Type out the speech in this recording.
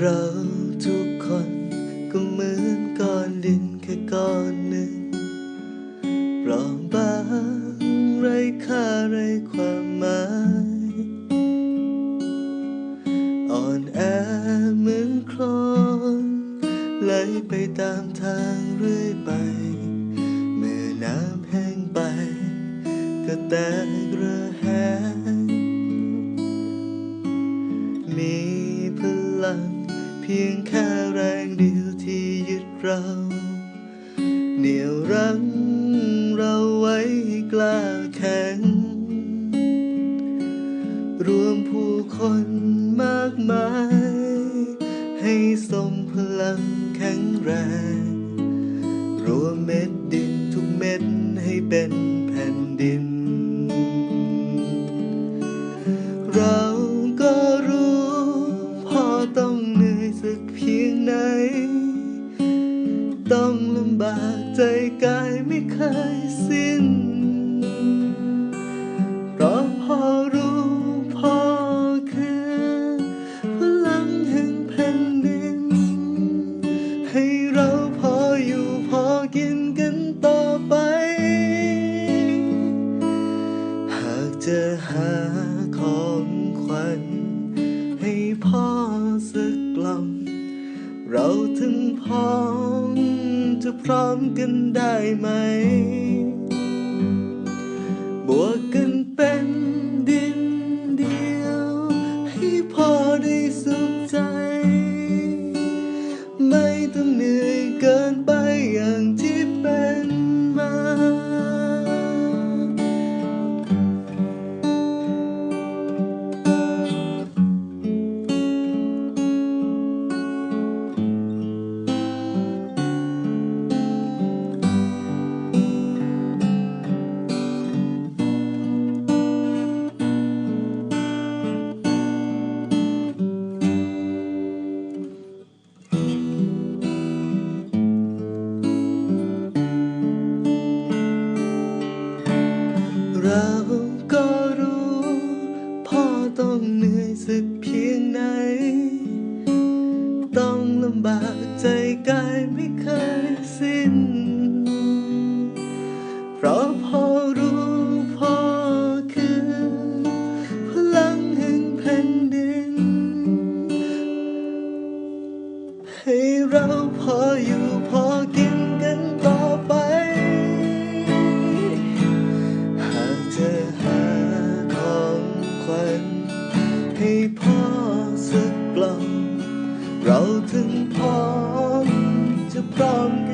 เราทุกคนก็เหมือนก้อนดินแค่ก้อนหนึ่งปล่าบางไรค่าไรความหมายอ่อนแอเหมือนโคลนไหลไปตามทางเรื่อยไป เมื่อน้ำแห้งไป ก็แตกระแหงมีพลัง เพียงแค่แรงเดียวที่ยึดเรา เหนี่ยวรั้งเราไว้ให้กล้าแข็ง รวมผู้คนมากมาย ให้ทรงพลังแข็งแรง รวมเม็ดดินทุกเม็ดให้เป็นแผ่นดิน เรา ต้องลำบากใจกายไม่เคยสิ้น เพราะพ่อรู้พ่อคือพลังแห่งแผ่นดิน ให้เราพออยู่พอกินกันต่อไป หากจะหาขอ เราถึงพร้อมจะพร้อมกันได้ไหม บวกกัน เราก็รู้ พ่อต้องเหนื่อยสักเพียงไหน ต้องลำบากใจกายไม่เคยสิ้น เพราะพ่อรู้พ่อคือ พลังแห่งแผ่นดิน ให้เราพออยู่ ให้พ่อสักกล่องเราถึงพร้อมจะพร้อมกัน